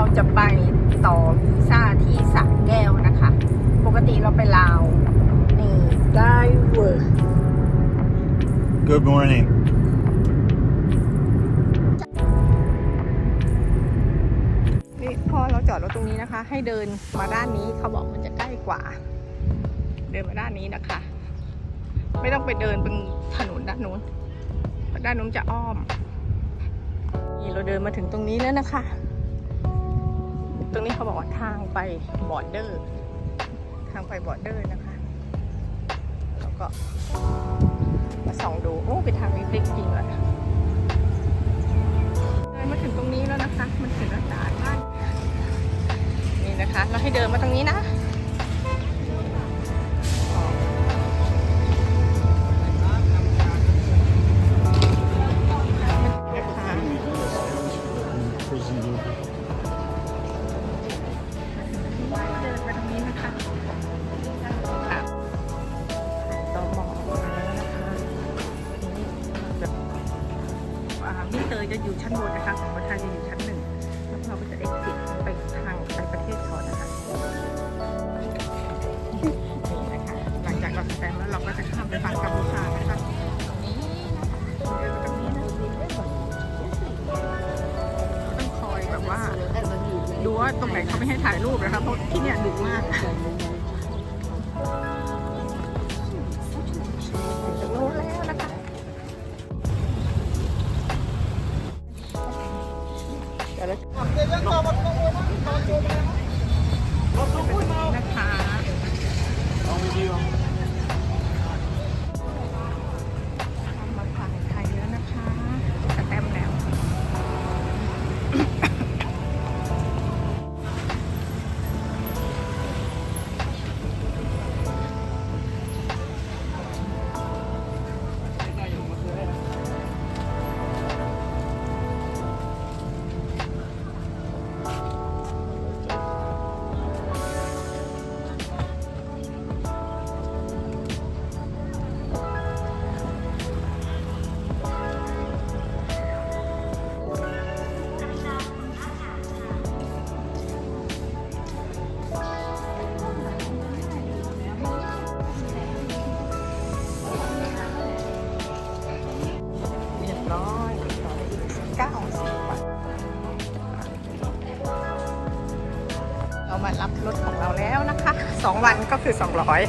เราจะไปต่อวีซ่าที่สระแก้วนะคะ ปกติเราไปลาว นี่ได้เวอร์ Good morning. นี่พอเราจอดรถตรงนี้นะคะ ให้เดินมาด้านนี้เขาบอกมันจะใกล้กว่า เดินมาด้านนี้นะคะ ไม่ต้องไปเดินบนถนนด้านนู้นเพราะด้านนู้นจะอ้อมนี่เราเดินมาถึงตรงนี้แล้วนะคะ ตรงนี้เขาบอกว่าทางไปบอร์เดอร์ ทางไปบอร์เดอร์นะคะ แล้วก็มาส่องดู โอ้เป็นทางนี้เล็กจริงเลยเดินมาถึงตรงนี้แล้วนะคะ มันถึงร้านบ้านนี่นะคะ เราให้เดินมาตรงนี้นะ เตอจะอยู่ชั้นบนนะคะของประเทศจะอยู่ชั้นหนึ่งแล้วเราก็จะ exit ไปทางไปประเทศเขานะคะนี่นะคะหลังจากเราสแตมป์แล้วเราก็จะข้ามไปฝั่งกัมพูชานะคะนี่นะคะเดินตรงนี้นะต้องคอยแบบว่าดูว่าตรงไหนเขาไม่ให้ถ่ายรูปนะคะเพราะที่เนี่ยดึกมาก เมารับรถของเราแล้วนะคะสองวันก็คือสองร้อย